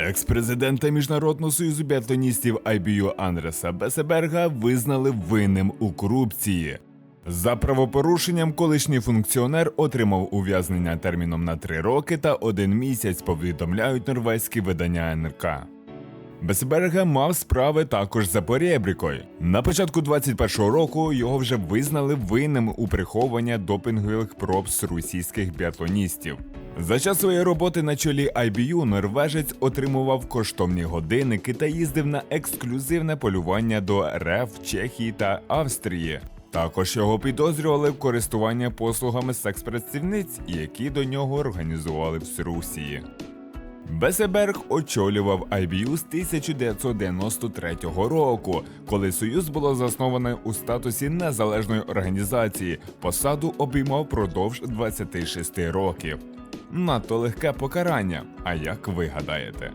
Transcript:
Екс-президента Міжнародного союзу біатлоністів IBU Андреса Бесеберга визнали винним у корупції. За правопорушенням колишній функціонер отримав ув'язнення терміном на три роки та один місяць, повідомляють норвезькі видання НРК. Бесберга мав справи також за порєбрікою. На початку 21-го року його вже визнали винним у приховання допінгових проб з російських біатлоністів. За час своєї роботи на чолі IBU норвежець отримував коштовні годинники та їздив на ексклюзивне полювання до РФ, Чехії та Австрії. Також його підозрювали в користуванні послугами секс-працівниць, які до нього організували в Русії. Бесеберг очолював IBU з 1993 року, коли союз було засноване у статусі незалежної організації. Посаду обіймав продовж 26 років. Надто легке покарання. А як ви гадаєте?